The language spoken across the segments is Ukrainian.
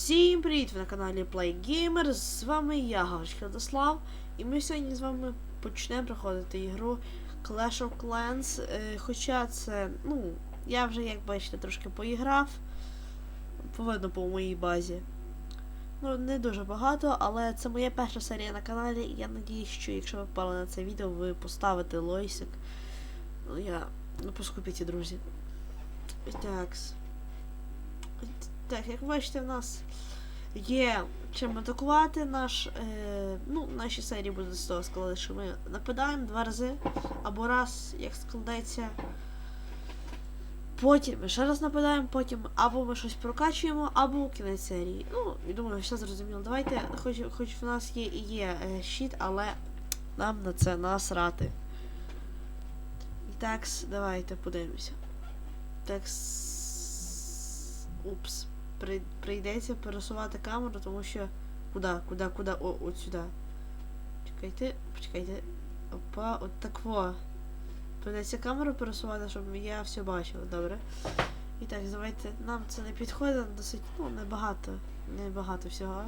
Всім привіт! Ви на каналі PlayGamer, з вами я, Гаврич Владислав, і ми сьогодні з вами почнемо проходити ігру Clash of Clans. Е, хоча це, ну, я вже, як бачите, трошки поіграв. Повинно по моїй базі. Ну, не дуже багато, але це моя перша серія на каналі, я надіюсь, що якщо ви впали на це відео, ви поставите лойсик. Ну, я. Ну, поскупіть, друзі. Такс. Так, як бачите, в нас є чим атакувати наш. Е, ну, наші серії буде з того складати, що ми нападаємо два рази, або раз, як складеться. Потім ми ще раз нападаємо, потім або ми щось прокачуємо, або кінець серії. Ну, я думаю, все зрозуміло. Давайте, хоч, хоч в нас є і є е, щит, але нам на це насрати. І так, давайте подивимося. Так. Упс. При, прийдеться пересувати камеру, тому що. Куди, куди, куди? О, от сюди. Чекайте, почекайте. Опа, от так во. Прийдеться камеру пересувати, щоб я все бачила, добре. І так, давайте. Нам це не підходить досить, ну, небагато. Небагато всього.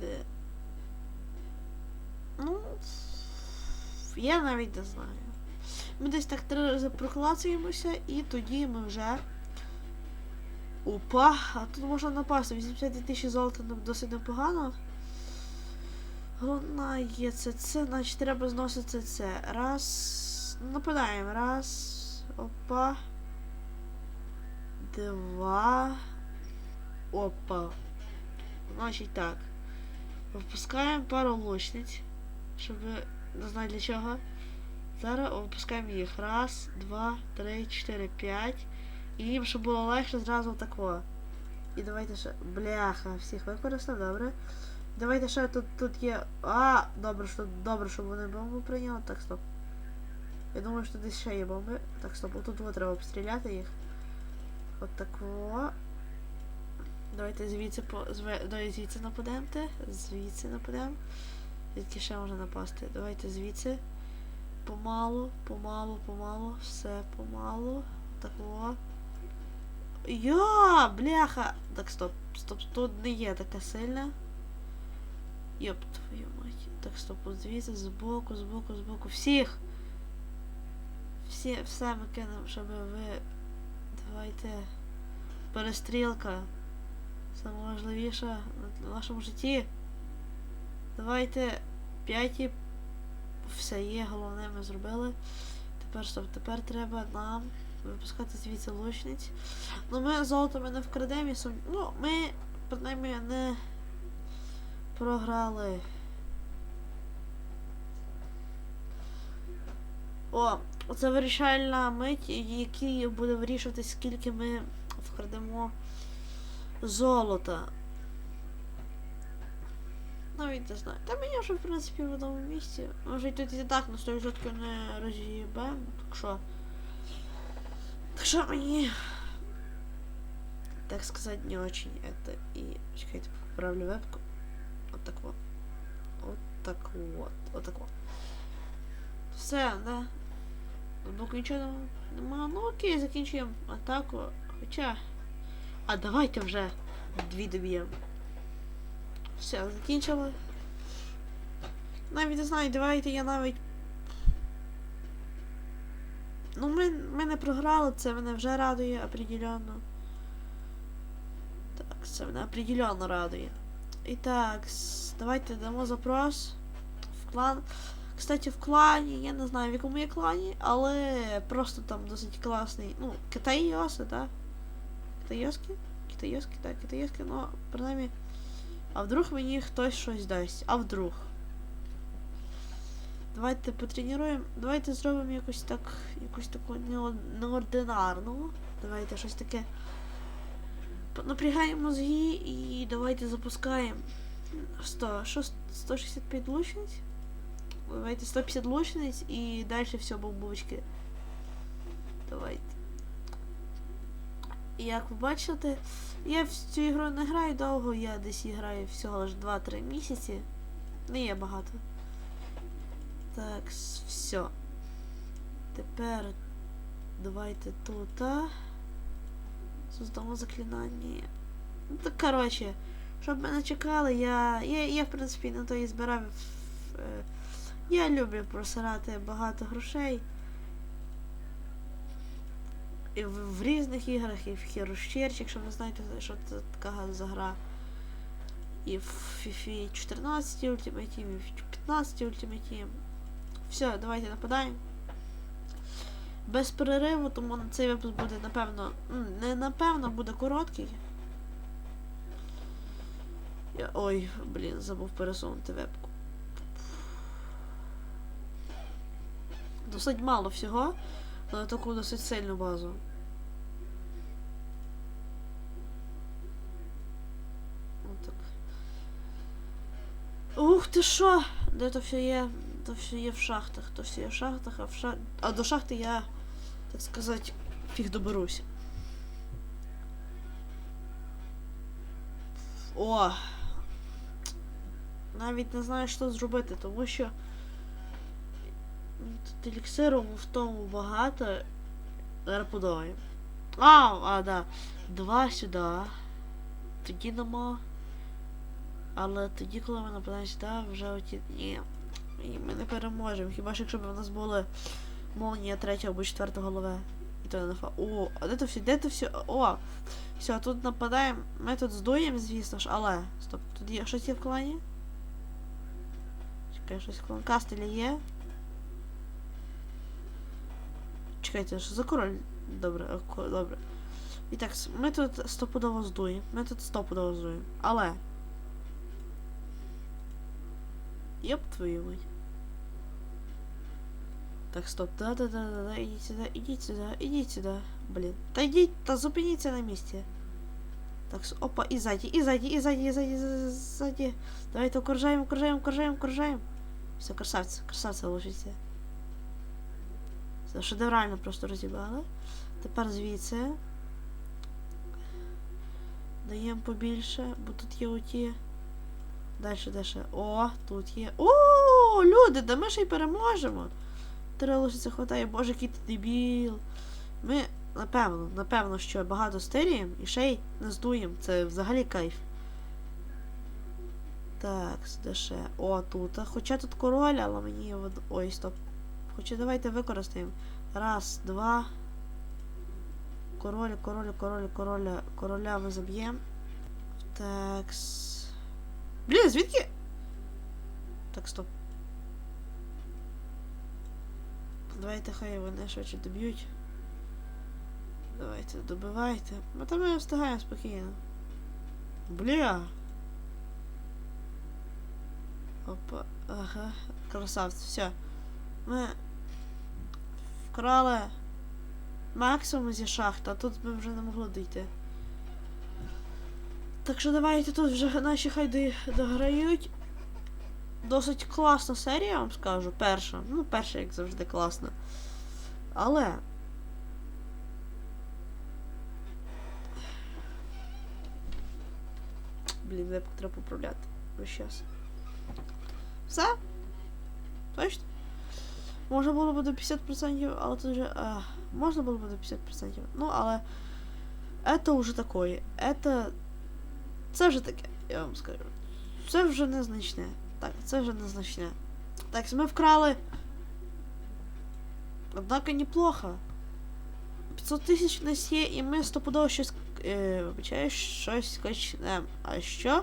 Де. Ну. Я навіть не знаю. Ми десь так три рази проклацуємося, і тоді ми вже. Опа, а тут можна напасти. 82 тисячі золота нам досить непогано. Головна є це це, значить треба зносити це. Раз. Нападаємо. Раз. Опа. Два. Опа. Значить так. Випускаємо пару лучниць. Щоб не знаю для чого. Зараз випускаємо їх. Раз, два, три, чотири, п'ять. І їм, щоб було легше, зразу тако. І давайте ще. Бляха, всіх використав, добре. Давайте ще тут тут є. А, добре, що добре, щоб вони бомбу прийняли. Так, стоп. Я думаю, що десь ще є бомби. Так, стоп, отут от треба обстріляти їх. От тако. Давайте звідси по. Звідси нападемо. Звідси нападемо. Звідки ще можна напасти? Давайте звідси. Помалу, помалу, помалу, все помалу. Так о. Йо, бляха! Так, стоп, стоп, тут не є така сильна. Йоп, твою мать. Так, стоп, звідси, збоку, збоку, збоку. Всіх! Всі, все ми кинемо, щоб ви. Давайте. Перестрілка. Саме важливіше в нашому житті. Давайте. П'яті. Все є, головне ми зробили. Тепер стоп, тепер треба нам випускати звідси лучниць. Ну ми золото ми не вкрадемо сум... Ну, ми, принаймні, не програли. О, це вирішальна мить, який буде вирішувати, скільки ми вкрадемо золота. Навіть не знаю. Та мені вже, в принципі, в одному місці. Може і тут і так на 100% не роз'їбемо, так що. Так что мне, так сказать, не очень это. И, чекайте, поправлю вебку. Вот так вот. Вот так вот. Вот так вот. Все, да? Боку нічого нема. Ну окей, закінчуємо атаку. Хоча. А давайте вже дві доб'ємо. Все, закінчили. Навіть не знаю, давайте я навіть Ну, ми, ми не програли, це мене вже радує определенно. Так, це мене определенно радує. І так, давайте дамо запрос в клан. Кстати, в клані, я не знаю в якому є клані, але просто там досить класний. Ну, китайоси, так? Китайоски? Китайоски, так, китайоски, ну, принаймні. А вдруг мені хтось щось дасть? А вдруг? Давайте потренуємо. Давайте зробимо якось так. Якусь таку неординарну. Давайте щось таке. Напрягаємо мозги і давайте запускаємо. 100, що 165 лучниць? Давайте 150 лучниць і далі все бомбочки. Давайте. Як ви бачите, я в цю ігру не граю довго, я десь граю всього лише 2-3 місяці. Не є багато. Так, все. Тепер давайте тут. Создамо заклинання. Ну так коротше, щоб мене чекали, я. Я, я в принципі на то і збирав. е, Я люблю просирати багато грошей. І в, в різних іграх, і в Search, якщо ви знаєте, що це така за гра. І в FIFA 14 Ultimate Team, і в 15 Ultimate Team. Все, давайте нападаємо. Без перериву, тому цей випуск буде напевно. Не напевно, буде короткий. Я, ой, блін, забув пересунути вебку. Досить мало всього, але таку досить сильну базу. Отак. Ух ти що? Де то все є? То все є в шахтах. То все є в шахтах, а в ша... А до шахти я, так сказати, фіг доберуся. О! Навіть не знаю, що зробити, тому що тут еліксиру в тому багато. Зараз подумаємо. А, а, да. Два сюди. Тоді нема. Але тоді, коли ми нападаємо сюди, вже оті. Ні. І ми не переможемо. Хіба ж якщо б у нас були молнія третього або четвертого голови. І то не фа. О, а де то все? Де то все? О! Все, тут нападаємо. Ми тут здуємо, звісно ж, але. Стоп, тут є щось є в клані? Чекай, щось в клан Кастелі є. Чекайте, що за король? Добре, а, добре. І так, ми тут стопудово здуємо. Ми тут стопудово здуємо. Але. Йоп твою мать. Так, стоп. Да, да, да, да, да, ідіть сюди, ідіть сюди, ідіть сюди. Блін. Та йдіть, та зупиніться на місці. Так, опа, і ззаді, і ззаді, і ззаді, і ззаді, ззаді, ззаді. Давайте окружаємо, окружаємо, окружаємо, окружаємо. Все, красавці, красавці лишиться. Все, шедеврально просто розібрали. Тепер звідси. Даємо побільше, бо тут є оті. Дальше, дальше. О, тут є. О, люди, да ми ще й переможемо. Три лошиці хватає, боже, який ти дебіл. Ми, напевно, напевно, що багато стиріємо і ще й не здуємо. Це взагалі кайф. Так, де ще? О, тут. Хоча тут король, але мені. от- Ой, стоп. Хоча давайте використаємо. Раз, два. Король, король, король, короля, короля ми заб'ємо. Так. Блін, звідки? Так, стоп. Давайте хай вони швидше доб'ють. Давайте, добивайте. Ми там ми встигаємо спокійно. Бля. Опа, ага. Красавці, все. Ми вкрали максимум зі шахти, а тут ми вже не могли дійти. Так що давайте тут вже наші хай дограють. Досить класна серія, вам скажу. Перша. Ну, перша, як завжди, класна. Але. Блін, веб треба поправляти. Ось щас. Все? Точно? Можна було б до 50%, але тут вже. А, можна було б до 50%. Ну, але. Это уже такое. Это. Це вже таке, я вам скажу. Це вже незначне. Так, це вже незначне. Так, ми вкрали. Однако неплохо. 500 тисяч у нас є, і ми стопудово щось. Е, вибачаю, щось качнемо. А що?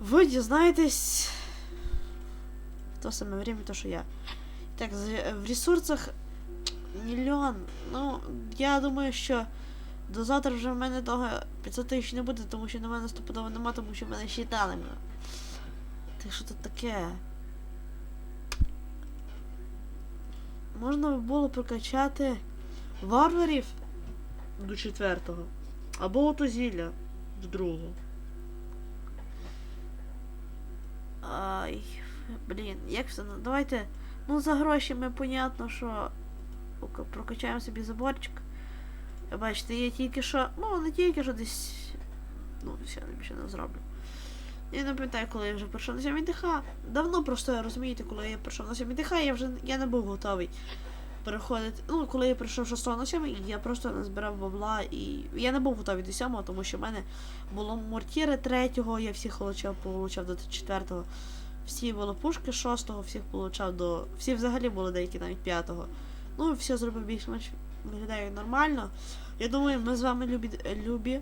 Ви дізнаєтесь. В то саме время, то, що я. Так, в ресурсах мільйон. Ну, я думаю, що до завтра вже в мене того 500 тисяч не буде, тому що на мене стопудово нема, тому що в мене щита нема. Так що тут таке? Можна би було прокачати варварів до четвертого. Або ото зілля до другого. Ай, блін, як все. ну, Давайте. Ну, за гроші ми понятно, що прокачаємо собі заборчик. Бачите, я тільки що. Ну, не тільки що десь. Ну, все, я більше не зроблю. Я не пам'ятаю, коли я вже прийшов на 7 ДХ. Давно просто розумієте, коли я прийшов на 7 ДХ, я вже я не був готовий переходити. Ну, коли я прийшов 6 на 7, я просто не збирав бабла і. Я не був готовий до 7, тому що в мене було мортіри 3, я всіх получав, получав до 4. Всі були пушки 6, всіх получав до. Всі взагалі були деякі навіть 5. Ну, все зробив більш-менш виглядає нормально. Я думаю, ми з вами любі. любі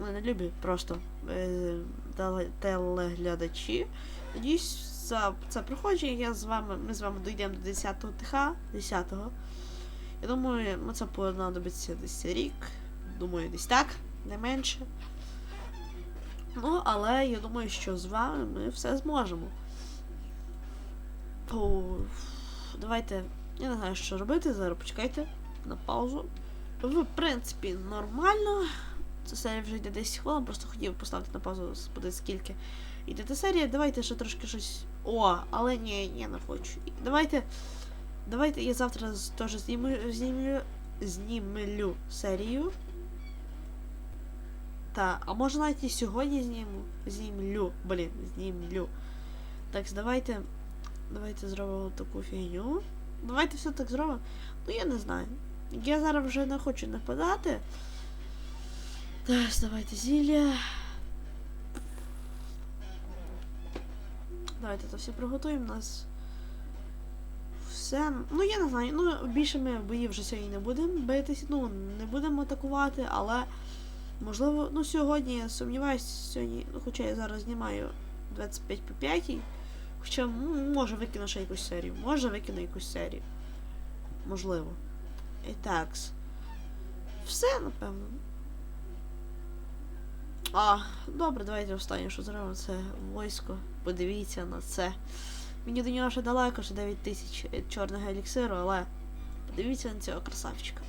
ну, не любі, просто е, телеглядачі. Надіюсь, це проходження я з вами, ми з вами дійдемо до 10-го ТХ, 10-го. Я думаю, ну, це понадобиться десь рік. Думаю, десь так, не менше. Ну, але я думаю, що з вами ми все зможемо. Фу, давайте. Я не знаю, що робити. Зараз почекайте на паузу. В принципі, нормально. Ця серія вже йде 10 хвилин, просто хотів поставити на паузу, подивитися скільки. Іде та серія, давайте ще трошки щось. О, але ні, я не хочу. Давайте. Давайте я завтра теж зніму, знімлю, знімлю серію. Та, а може навіть і сьогодні зніму. Знімлю. Блін, знімлю. Так, давайте. Давайте зробимо таку фігню. Давайте все так зробимо. Ну я не знаю. Я зараз вже не хочу нападати. Так, давайте зілля. Давайте це все приготуємо У нас. Все. Ну я не знаю. Ну, більше ми бої вже сьогодні не будемо битися. Ну, не будемо атакувати, але. Можливо, ну сьогодні я сумніваюся, сьогодні, ну, хоча я зараз знімаю 25 по 5. Хоча може викину ще якусь серію. Може викину якусь серію. Можливо. І так. Все, напевно. А, добре, давайте останнє, що зробимо, це войско. Подивіться на це. Мені до нього ще далеко, ще 9 тисяч е, чорного еліксиру, але подивіться на цього красавчика.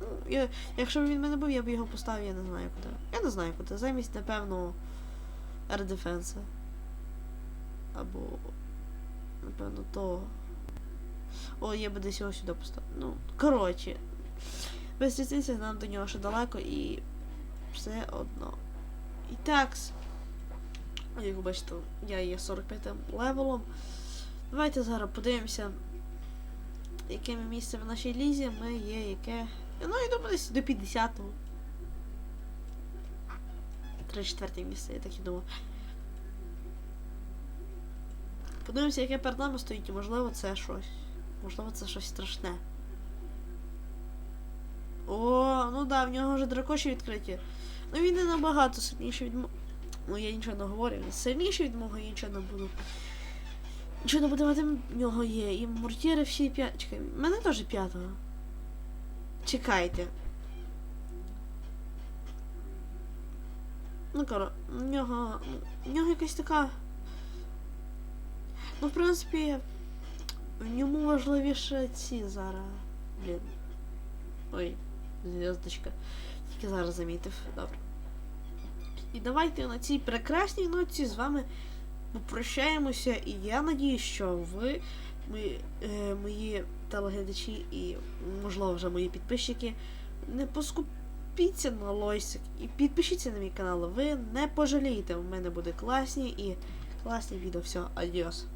Ну, я, якщо б він мене був, я б його поставив, я не знаю куди. Я не знаю куди. Замість, напевно, Defense. Або. Напевно, того. О, я би десь його сюди поставив. Ну, коротше. Без різниці нам до нього ще далеко і все одно. І так. Як ви бачите, я є 45 левелом. Давайте зараз подивимося, яке місце в нашій лізі. Ми є яке. Ну, я думаю, десь до 50-го. 34 місце, я так і думав. Подивимося, яке перед нами стоїть, і можливо це щось. Можливо, це щось страшне. О, ну да, в нього вже дракоші відкриті. Ну він не набагато сильніший від мо- Ну я нічого не говорю, він сильніший від мого, я нічого не буду. Нічого не буду мати, в нього є. І мортіри всі п'ять. Чекай, мене теж п'ятого. Чекайте. Ну, коро, в нього. В нього якась така. Ну, в принципі, в ньому важливіше ці зараз. Блін. Ой, зв'язочка. Тільки зараз замітив. Добре. І давайте на цій прекрасній ноті з вами попрощаємося. І я надію, що ви, ми, е, мої телеглядачі і, можливо, вже мої підписчики, не поскупіться на лойсик і підпишіться на мій канал. Ви не пожалієте. У мене буде класні і класні відео. Все, адіос.